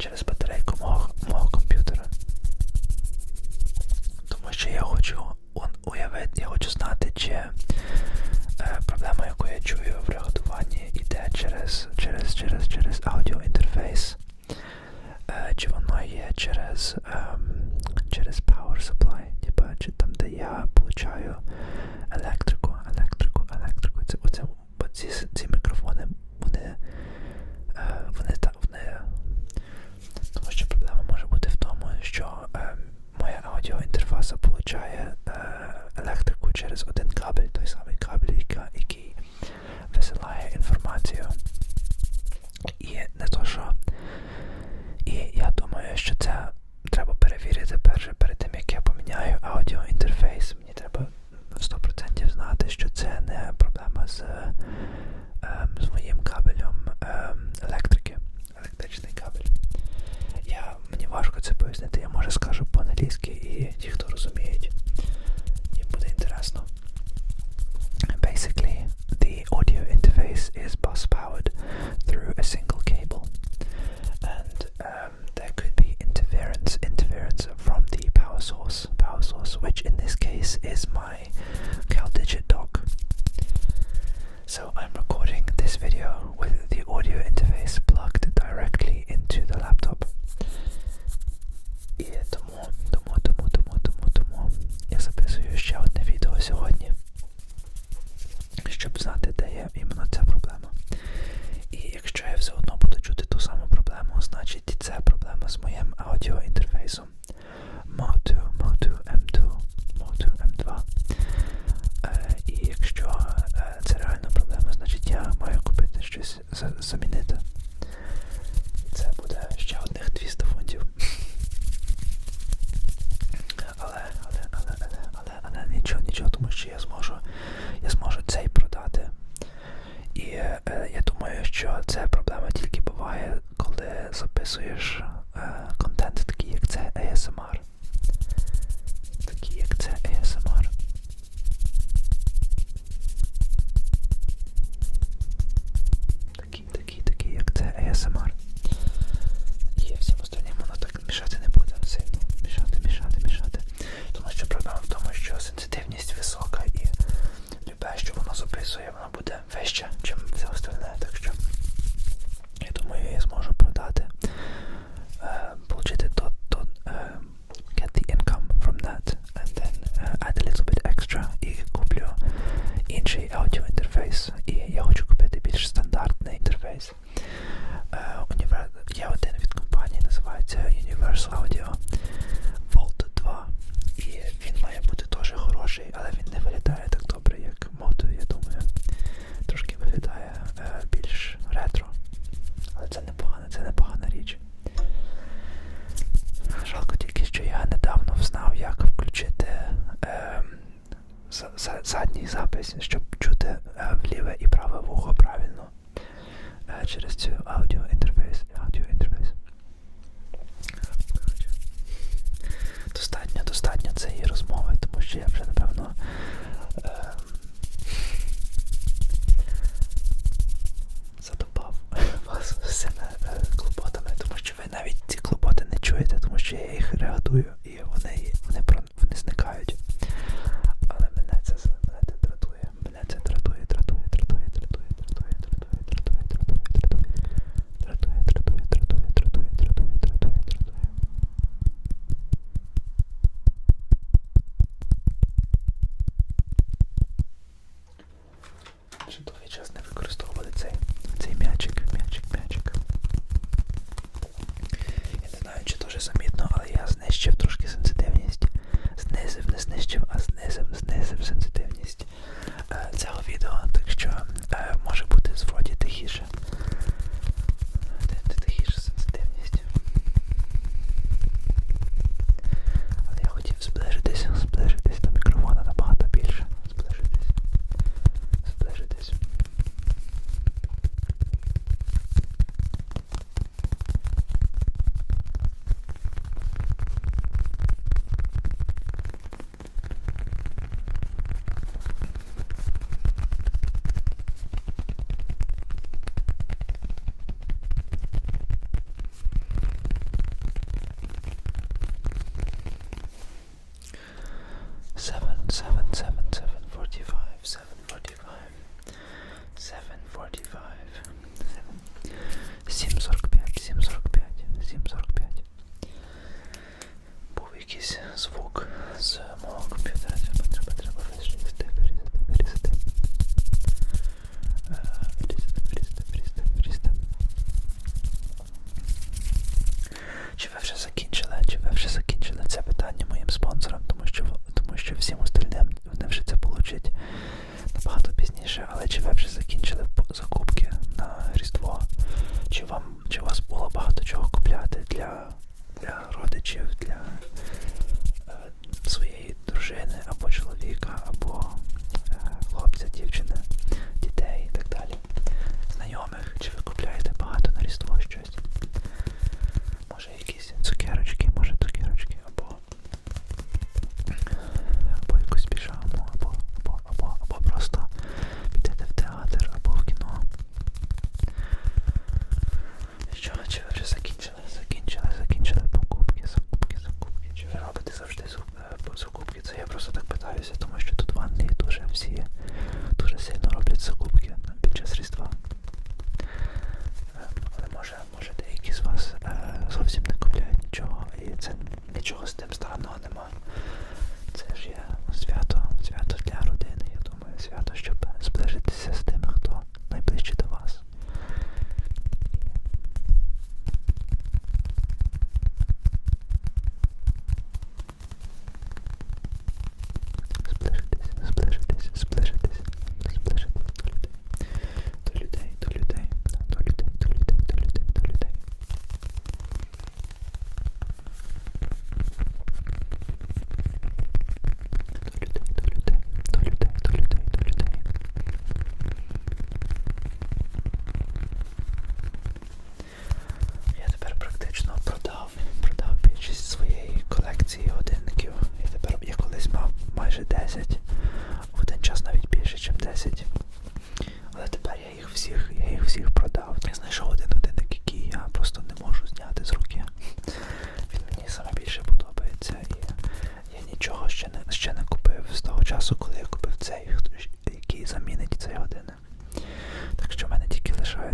через батарейку мого, мого комп'ютера. Тому що я хочу уявити, я хочу знати, чи е, проблема, яку я чую в реготуванні, йде через через, через, через аудіоінтерфейс, е, чи воно є через е, через Power Supply, типу, чи там, де я получаю електрику, електрику, електрику. Це, оце, ці, ці мікрофони важко це пояснити. Я може скажу по-англійськи і ті, хто розуміють, їм буде інтересно. Basically, the audio interface is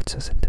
Doesn't.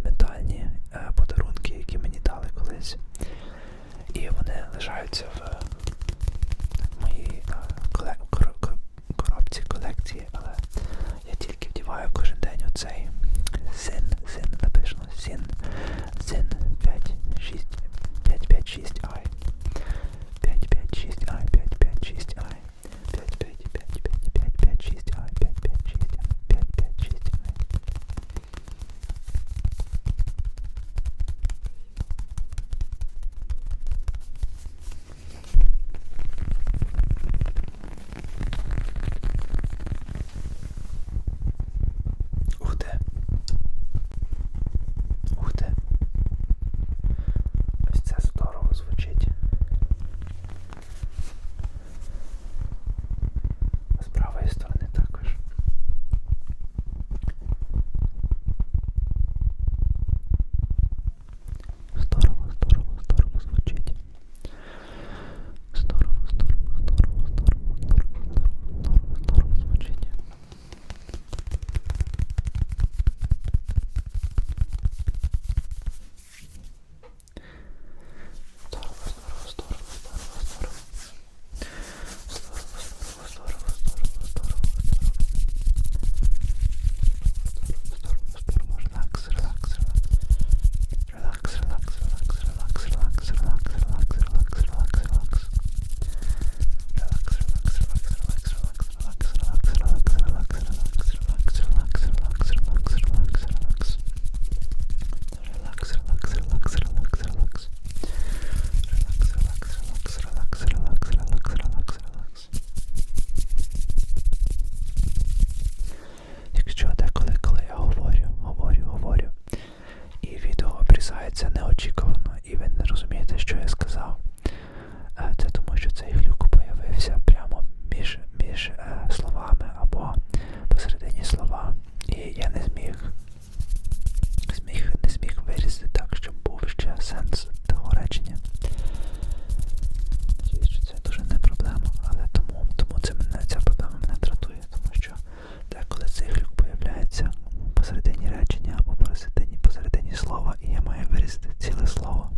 має вирізати ціле слово.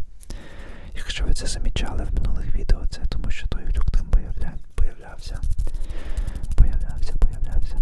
Якщо ви це замічали в минулих відео, це тому що той люк там появля... появлявся. Появлявся, появлявся.